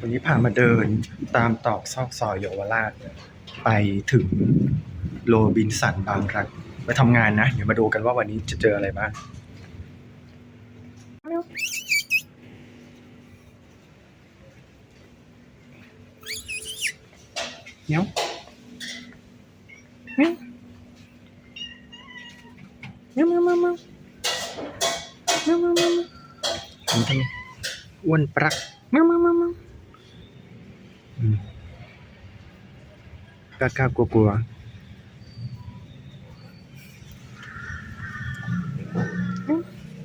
วันนี้พามาเดินตามตอกซอกซอยเยาวราช ไปถึงโรบินสันบางรักไปทำงานนะ เดี๋ยวมาดูกันว่าวันนี้จะเจออะไรบ้างเนี้ยเนี้ยเนี้ยมามามามามามาอ้วนปรัก กล้ากล้ากลัวกลัว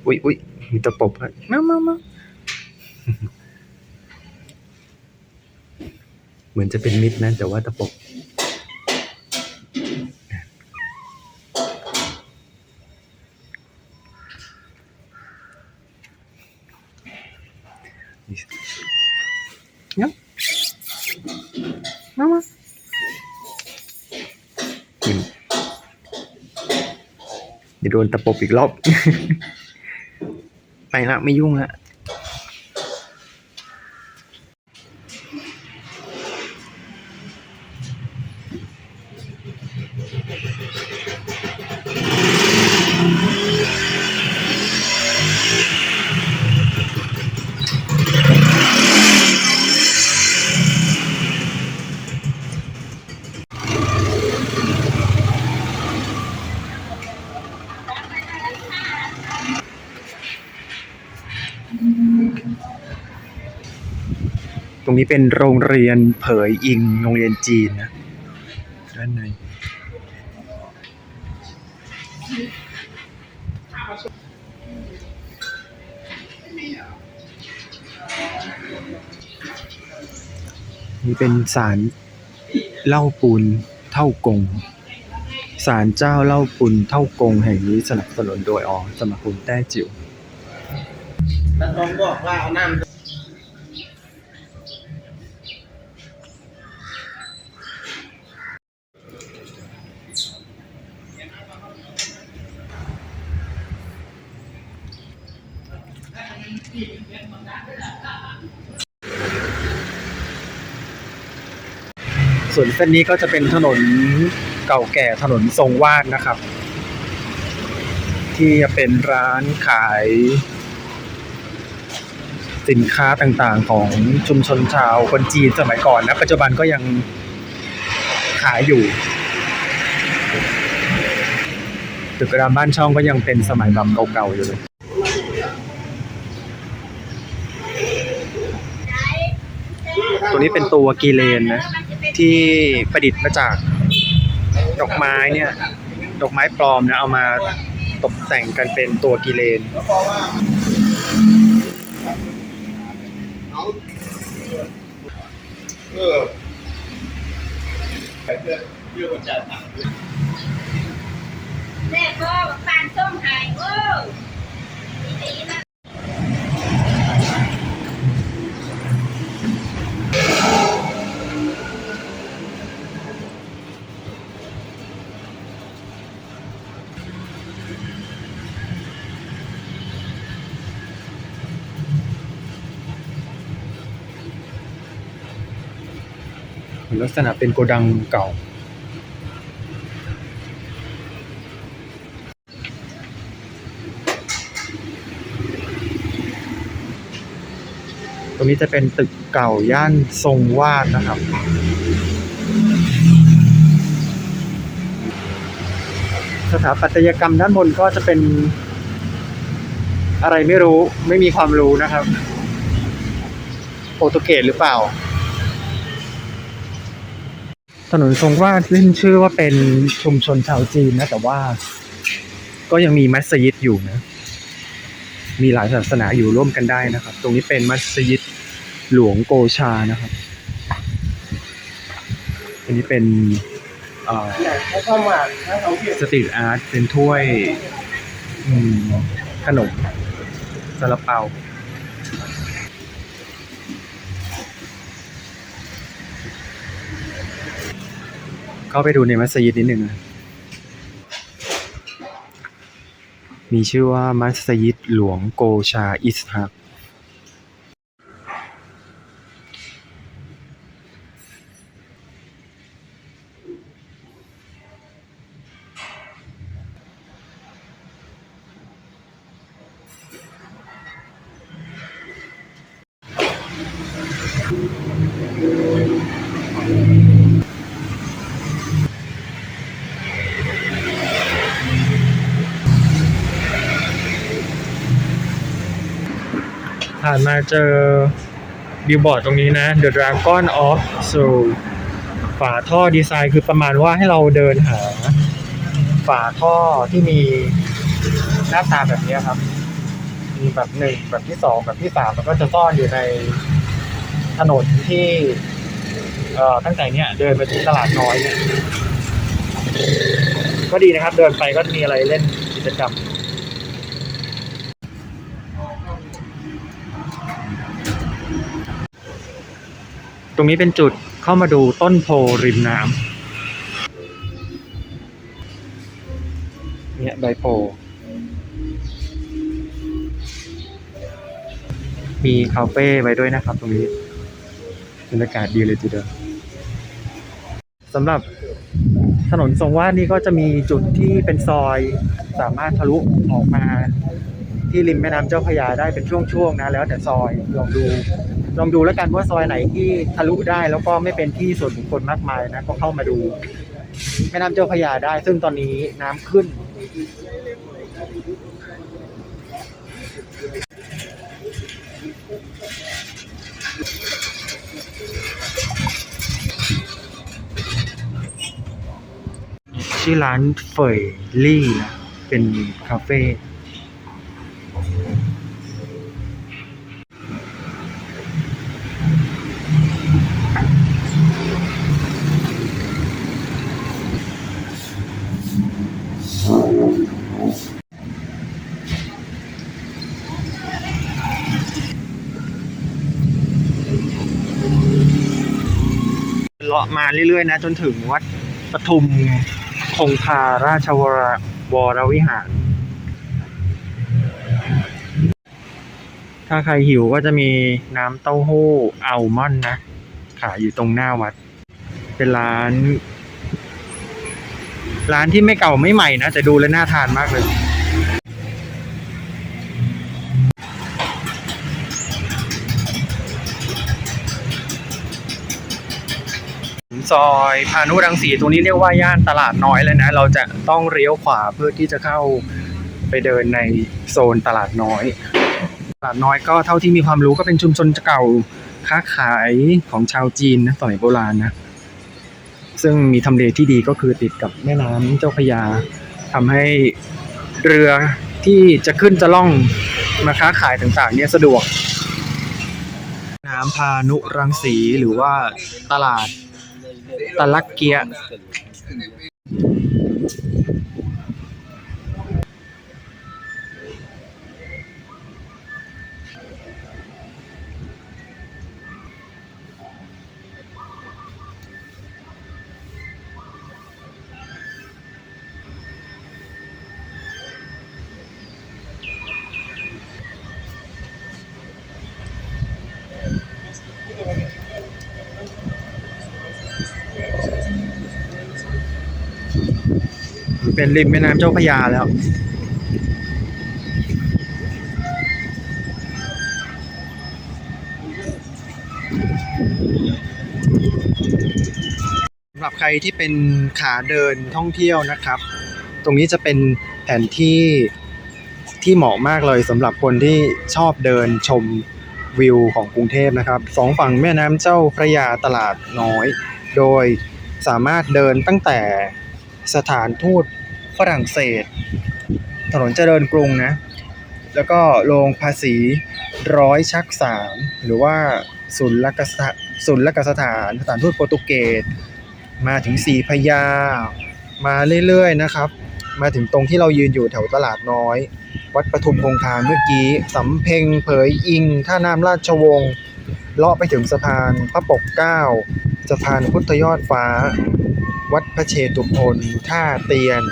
อุ้ยอุ้ยมีตะปบให้เนี้ยวเนี้ยวเนี้ยวเหมือนจะเป็นมิดนะ แต่ว่าตะปบ Nhấp. Mama. กินเดี๋ยว โดนตะปบอีกรอบ ไปละไม่ยุ่งละ รงนี้เป็นโรงเรียนเผยอิงโรงเรียนจีนนะด้านในนี่เป็นศาลเล่าปูนเท่ากงศาลเจ้าเล่าปูนเท่ากงแห่งนี้สนับสนุนโดยออสมาคมแต้จิ๋วท่านรองบอกว่าเอาน้ำ ส่วนเส้นนี้ก็จะเป็นถนนเก่าแก่ถนนทรงวาดนะครับ ที่จะเป็นร้านขาย สินค้าต่างๆของชุมชนชาวคนจีนสมัยก่อนนะปัจจุบันก็ยังขายอยู่ตึกรามบ้านช่องก็ยังเป็นสมัยแบบเก่าๆอยู่เลยตัวนี้เป็นตัวกีเลนนะ ที่ประดิษฐ์มาจากดอกไม้เนี่ย ดอกไม้ปลอมนะเอามาตกแต่งกันเป็นตัวกีเลน เออเพื่อนเพื่อนจ่ายตังค์แม่ก็ปานส้มหายโอ้ดีๆนะ ลักษณะเป็นโกดังเก่า ตรงนี้จะเป็นตึกเก่าย่านทรงวาดนะครับสถาปัตยกรรมด้านบนก็จะเป็น อะไรไม่รู้ไม่มีความรู้นะครับ โปรตุเกสหรือเปล่า ถนนทรงวาดขึ้นชื่อว่าเป็นชุมชนชาวจีนนะ แต่ว่า ก็ยังมีมัสยิดอยู่นะ มีหลายศาสนาอยู่ร่วมกันได้นะครับ ตรงนี้เป็นมัสยิดหลวงโกชานะครับ อันนี้เป็นอ่าสตรีทอาร์ตเป็นถ้วยขนมซาลาเปา เข้าไปดูในมัสยิดนิดหนึ่งมีชื่อว่ามัสยิดหลวงโกชาอิสฮักานมาเจอบิลบอร์ดตรงนี้นะ The Dragon of Soul ฝาท่อดีไซน์คือประมาณว่าให้เราเดินหา ฝาท่อที่มีหน้าตาแบบนี้ครับ มีแบบหนึ่งแบบที่สองแบบที่สามแล้วก็จะซ่อนอยู่ในถนนที่เอ่อตั้งแต่เนี้ยเดินไปถึงตลาดน้อยเนี่ยก็ดีนะครับ เดินไปก็มีอะไรเล่นกิจกรรม ตรงนี้เป็นจุดเข้ามาดูต้นโพริมน้ำเนี่ยใบโพ มีคาเฟ่ไว้ด้วยนะครับตรงนี้บรรยากาศดีเลยทีเดียวสำหรับถนนทรงวาดนี่ก็จะมีจุดที่เป็นซอยสามารถทะลุออกมาที่ริมแม่น้ำเจ้าพระยาได้เป็นช่วงๆนะแล้วแต่ซอยลองดู ลองดูแล้วกันว่าซอยไหนที่ทะลุได้แล้วก็ไม่เป็นที่ส่วนบุคคลมากมายนะก็เข้ามาดูแม่น้ำเจ้าพระยาได้ ซึ่งตอนนี้น้ำขึ้น ชื่อร้านเฟยลี่นะเป็นคาเฟ่ เรื่อยๆนะ จนถึงวัดปทุมคงคาราชวรวรวิหาร ถ้าใครหิวก็จะมีน้ำเต้าหู้อัลมอนด์นะ ขายอยู่ตรงหน้าวัด เป็นร้าน ร้านที่ไม่เก่าไม่ใหม่นะ แต่ดูแล้วน่าทานมากเลย ซอยพานุรังสีตรงนี้เรียกว่าย่านตลาดน้อยเลยนะ เราจะต้องเลี้ยวขวาเพื่อที่จะเข้าไปเดินในโซนตลาดน้อย ตลาดน้อยก็เท่าที่มีความรู้ก็เป็นชุมชนเก่าค้าขายของชาวจีนนะสมัยโบราณนะ ซึ่งมีทำเลที่ดีก็คือติดกับแม่น้ำเจ้าพระยาทำให้เรือที่จะขึ้นจะล่องมาค้าขายต่างๆ เนี่ยสะดวก น้ำพานุรังสีหรือว่าตลาด ต เป็นริมแม่น้ำเจ้าพระยาแล้วสำหรับใครที่เป็นขาเดินท่องเที่ยวนะครับ ตรงนี้จะเป็นแผนที่ที่เหมาะมากเลยสำหรับคนที่ชอบเดินชมวิวของกรุงเทพนะครับสองฝั่งแม่น้ำเจ้าพระยาตลาดน้อย โดยสามารถเดินตั้งแต่สถานทูต ฝรั่งเศส ถนนเจริญกรุงนะ แล้วก็โรงภาษีร้อยชักสามหรือว่าศูนย์ลักษศูนย์ลักสถานสถานทูตโปรตุเกส มาถึงสีพญามาเรื่อยๆนะครับ มาถึงตรงที่เรายืนอยู่แถวตลาดน้อย วัดปทุมคงคาเมื่อกี้สำเพ็งเผยอิงท่าน้ำราชวงศ์เลาะไปถึงสะพานพระปกเก้าสะพานพุทธยอดฟ้า วัดพระเชตุพนท่าเตียน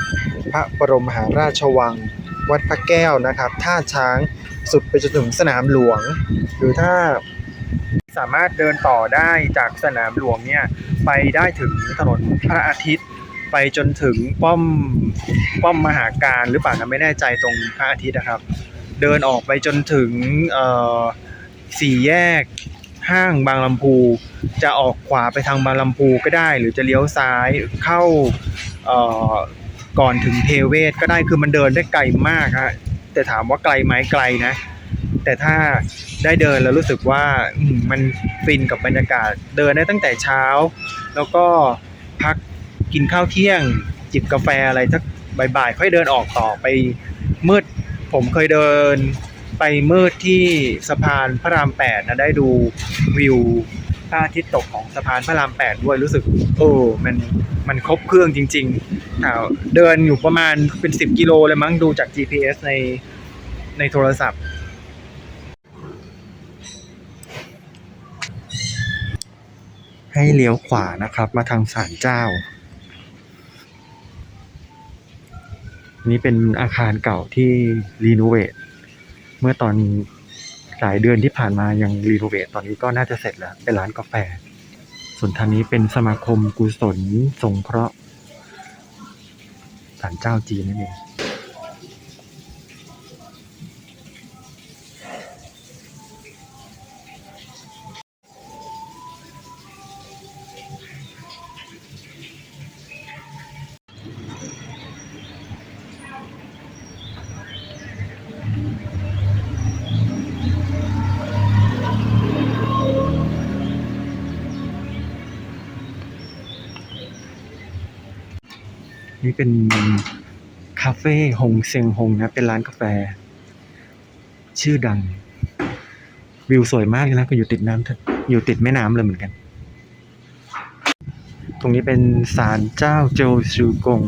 พระบรมมหาราชวัง วัดพระแก้วนะครับ ท่าช้างสุดไปจนถึงสนามหลวง หรือถ้าสามารถเดินต่อได้จากสนามหลวงเนี่ยไปได้ถึงถนนพระอาทิตย์ ไปจนถึงป้อมป้อมมหาการหรือเปล่านะไม่แน่ใจตรงพระอาทิตย์นะครับ เดินออกไปจนถึงเอ่อสี่แยกห้างบางลำพู จะออกขวาไปทางบางลำพูก็ได้ หรือจะเลี้ยวซ้ายเข้าเอ่อ ก่อนถึงเทเวศก็ได้คือมันเดินได้ไกลมากฮะแต่ถามว่าไกลไหมไกลนะ แต่ถ้าได้เดินแล้วรู้สึกว่ามันฟินกับบรรยากาศ เดินได้ตั้งแต่เช้า แล้วก็พักกินข้าวเที่ยง จิบกาแฟอะไรสักบ่ายๆค่อยเดินออกต่อไปมืด ผมเคยเดินไปมืดที่สะพานพระรามแปดนะได้ดูวิวพระอาทิตย์ตกของสะพานพระรามแปดด้วยรู้สึกโอ้มันมันครบเครื่องจริง ๆ เดินอยู่ประมาณเป็นสิบกิโลเลยมั้งดูจาก GPS ในในโทรศัพท์ ให้เลี้ยวขวานะครับ มาทางศาลเจ้า นี่เป็นอาคารเก่าที่รีโนเวทเมื่อตอนหลายเดือนที่ผ่านมายังรีโนเวทตอนนี้ก็น่าจะเสร็จแล้ว เป็นร้านกาแฟ ส่วนทางนี้เป็นสมาคมกุศลสงเคราะห์ ศาลเจ้าจีนนั่นเอง เฟ่ฮงเซงฮงนะ เป็นร้านกาแฟ ชื่อดัง วิวสวยมากเลยนะก็อยู่ติดน้ำอยู่ติดแม่น้ำเลยเหมือนกัน ตรงนี้เป็นศาลเจ้าโจซูกง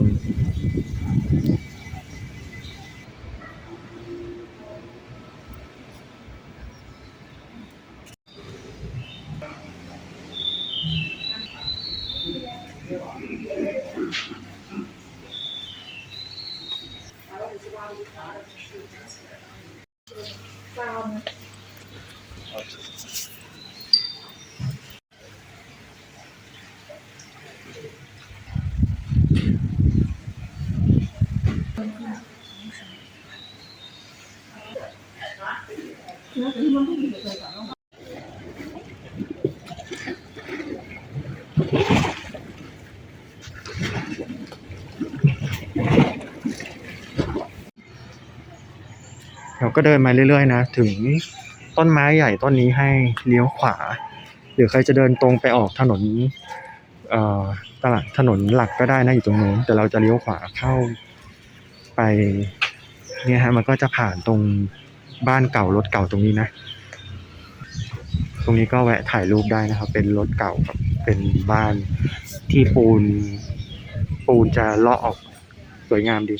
ก็เดินมาเรื่อยๆนะ ถึงต้นไม้ใหญ่ต้นนี้ให้เลี้ยวขวา หรือใครจะเดินตรงไปออกถนนตลาดถนนหลักก็ได้นะอยู่ตรงโน้นแต่เราจะเลี้ยวขวาเข้าไปเนี่ยฮะมันก็จะผ่านตรงบ้านเก่ารถเก่าตรงนี้นะ ตรงนี้ก็แวะถ่ายรูปได้นะครับ เป็นรถเก่ากับเป็นบ้านที่ปูนปูนจะเลาะออกสวยงามดี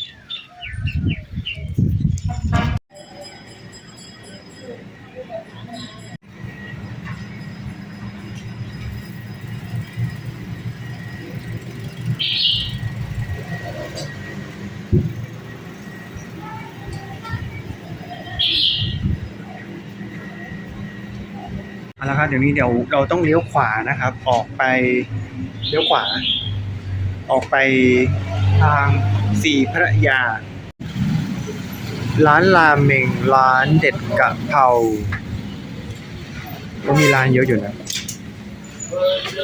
เอาละครับเดี๋ยวนี้เดี๋ยวเราต้องเลี้ยวขวานะครับ ออกไปเลี้ยวขวา ออกไปทางสี่พระยา ร้านราเมงร้านเด็ดกะเพราก็มีร้านเยอะอยู่นะ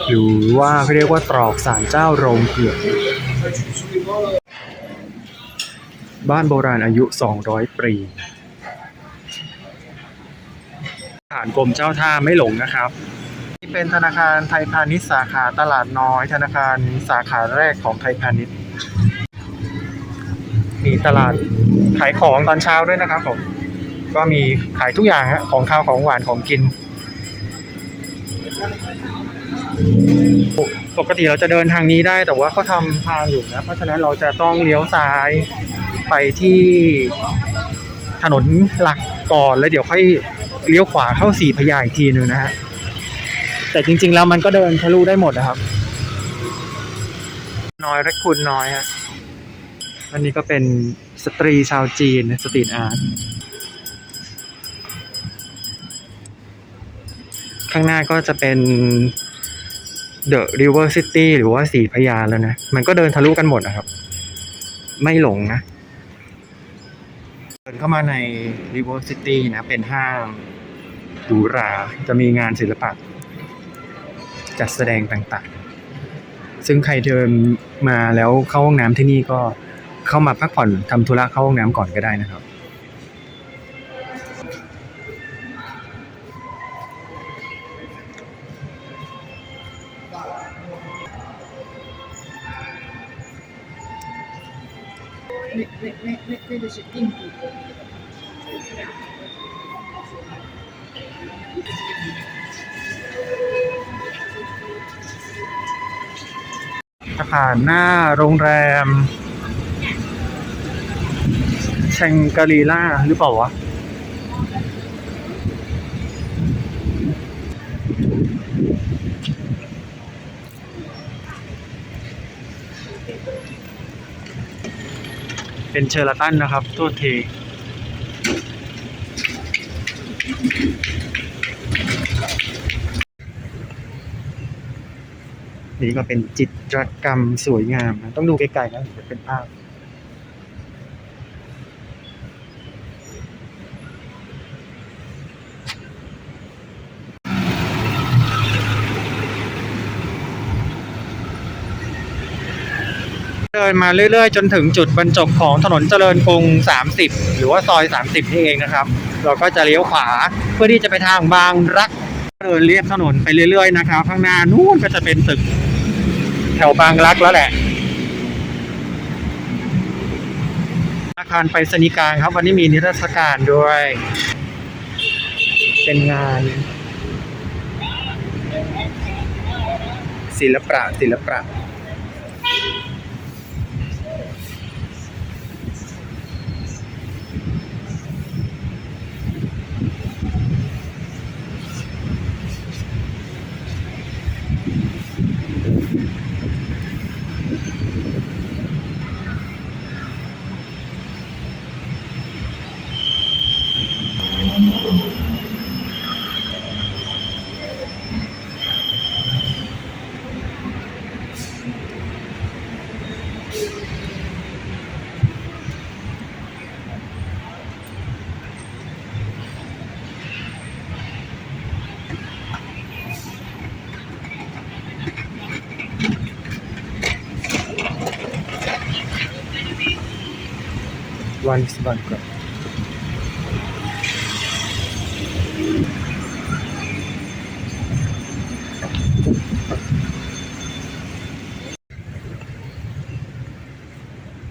หรือว่าเขาเรียกว่าตรอกสารเจ้าโรงเผือกบ้านโบราณอายุ 200 ปี ผ่านกรมเจ้าท่าไม่หลงนะครับนี่เป็นธนาคารไทยพาณิชย์สาขาตลาดน้อย ธนาคารสาขาแรกของไทยพาณิชย์ มีตลาดขายของตอนเช้าด้วยนะครับผมก็มีขายทุกอย่างฮะของข้าวของหวานของกิน ปกติเราจะเดินทางนี้ได้แต่ว่าเขาทำทางอยู่นะ เพราะฉะนั้นเราจะต้องเลี้ยวซ้ายไปที่ถนนหลักก่อนแล้วเดี๋ยวค่อย เลี้ยวขวาเข้าสี่พระยาอีกทีหนึ่งนะฮะแต่จริง ๆ แล้วมันก็เดินทะลุได้หมดนะครับ น้อยรักคุณน้อยฮะอันนี้ก็เป็นสตรีชาวจีนสตรีทอาร์ตข้างหน้าก็จะเป็น The River City หรือว่าสีพระยาแล้วนะ มันก็เดินทะลุกันหมดนะครับ ไม่หลงนะ เดินเข้ามาในริเวอร์ซิตี้นะ เป็นห้างหรูหรา จะมีงานศิลปะ จัดแสดงต่างๆ ซึ่งใครเดินมาแล้วเข้าห้องน้ำที่นี่ก็เข้ามาพักผ่อนทำธุระเข้าห้องน้ำก่อนก็ได้นะครับ สะพานหน้าโรงแรมแชงกรีล่าหรือเปล่าวะ เป็นเชอร์ลตันนะครับโทษที นี่ก็เป็นจิตรกรรมสวยงามนะต้องดูไกลๆนะถึงจะเป็นภาพ เดินมาเรื่อยๆ จนถึงจุดบรรจบของถนนเจริญกรุง 30 หรือว่าซอย 30 นี่เองนะครับ เราก็จะเลี้ยวขวาเพื่อที่จะไปทางบางรักเดินเลียบถนนไปเรื่อยๆนะครับ ข้างหน้านู่นก็จะเป็นตึก ถวบางรักแล้วแหละอาคารไปสนิกลางครับวันนี้มีนิทรรศการด้วย เป็นงาน ศิลปะศิลปะ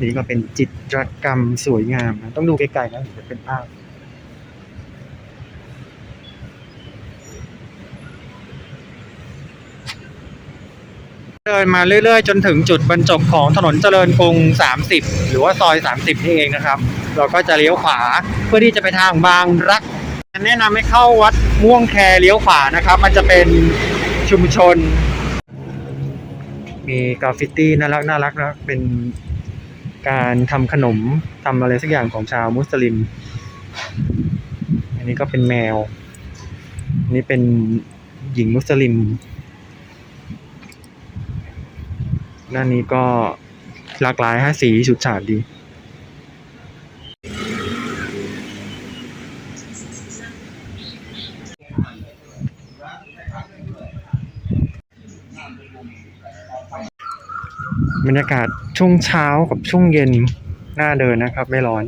นี่ก็เป็นจิตรกรรมสวยงามนะต้องดูไกลๆนะถึงจะเป็นภาพ เดินมาเรื่อยๆ จนถึงจุดบรรจบของถนนเจริญกรุง 30 หรือว่าซอย 30 นี่เองนะครับ เราก็จะเลี้ยวขวาเพื่อที่จะไปทางบางรักแนะนำให้เข้าวัดม่วงแคเลี้ยวขวานะครับ มันจะเป็นชุมชน มีกราฟฟิตี้น่ารักน่ารักนะเป็นการทำขนมทำอะไรสักอย่างของชาวมุสลิม อันนี้ก็เป็นแมว อันนี้เป็นหญิงมุสลิม ด้านนี้ก็หลากหลายฮะสีฉูดฉาดดี บรรยากาศช่วงเช้ากับช่วงเย็นน่าเดินนะครับ ไม่ร้อน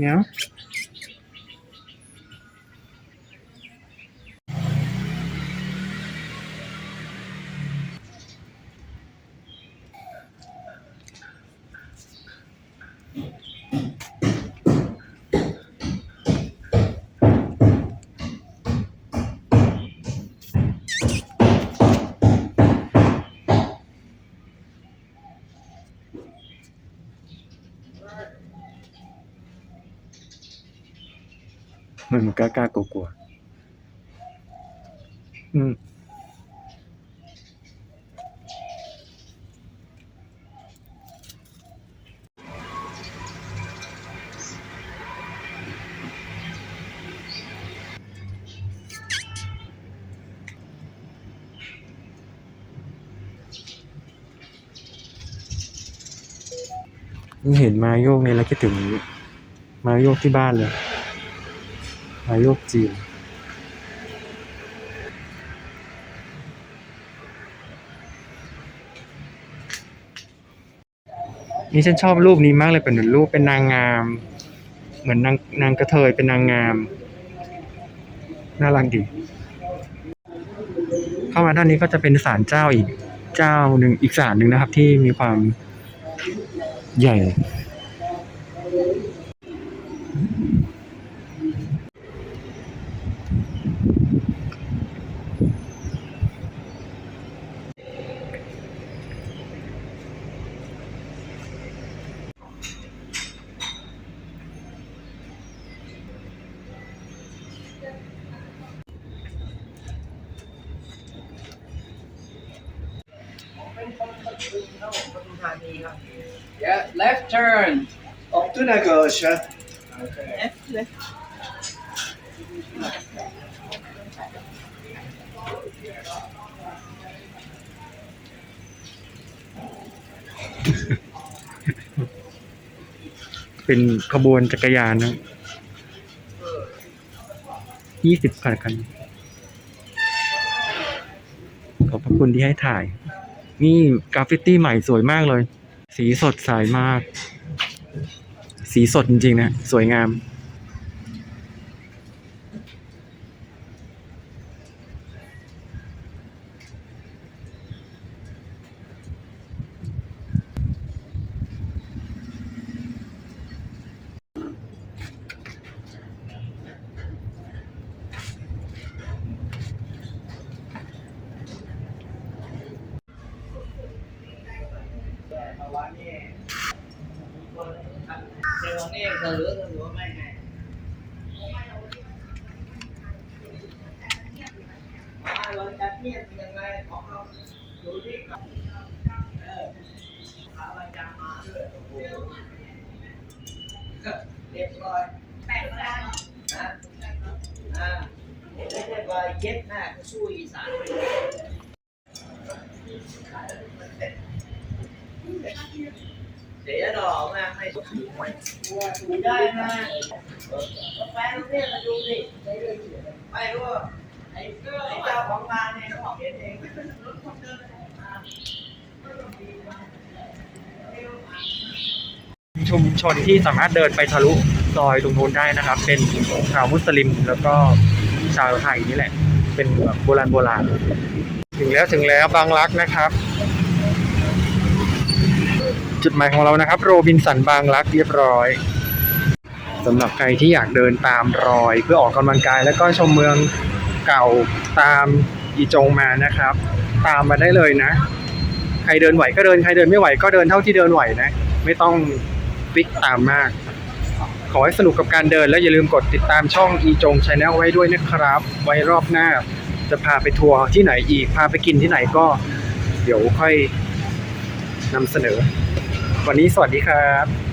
เมันกล้ากล้ากลัวกลัวอืมเห็นมาโยกนี่แล้วคิดถึงมาโยกที่บ้านเลย มาโยกจีนนี่ฉันชอบรูปนี้มากเลยเป็นหมือนรูปเป็นนางงาม เหมือนนางนางกระเทยเป็นนางงาม น่ารักดี เข้ามาด้านนี้ก็จะเป็นศาลเจ้าอีกเจ้าหนึ่งอีกศาลหนึ่งนะครับ ที่มีความใหญ่ turn. Up to Nagasha. Left, left. เป็นขบวนจักรยานนะยี่สิบคันกัน ขอบพระคุณที่ให้ถ่าย นี่กราฟฟิตี้ใหม่สวยมากเลย สีสดใสมาก สีสดจริงๆนะ สวยงาม โอ้โหเรียบร้อยแปลกแล้วนะอ่าไม่ใช่ว่าเย็ดหน้าก็สู้อีสานไป เลยเสียดอกนะไม่ถูกถูได้นะแฟนเรียกมาดูดิไม่รู้ว่าไอ้เจ้าของงานเนี่ยเขาบอกเห็นเองรถคนเดินชุมชนที่สามารถเดินไปทะลุซอยตรงนู้นได้นะครับ เป็นชาวมุสลิมแล้วก็ชาวไทยนี่แหละ เป็นแบบโบราณโบราณ ถึงแล้วถึงแล้วบางรักนะครับ จุดหมายของเรานะครับ โรบินสันบางรักเรียบร้อยสำหรับใครที่อยากเดินตามรอย เพื่อออกกำลังกาย แล้วก็ชมเมืองเก่าตามอีจงมานะครับ ตามมาได้เลยนะ ใครเดินไหวก็เดินใครเดินไม่ไหวก็เดินเท่าที่เดินไหวนะ ไม่ต้องฟิกตามมาก ขอให้สนุกกับการเดินแล้วอย่าลืมกดติดตามช่องอีจงชาแนลไว้ด้วยนะครับ ไว้รอบหน้า จะพาไปทัวร์ที่ไหนอีกพาไปกินที่ไหนก็ เดี๋ยวค่อยนำเสนอ วันนี้สวัสดีครับ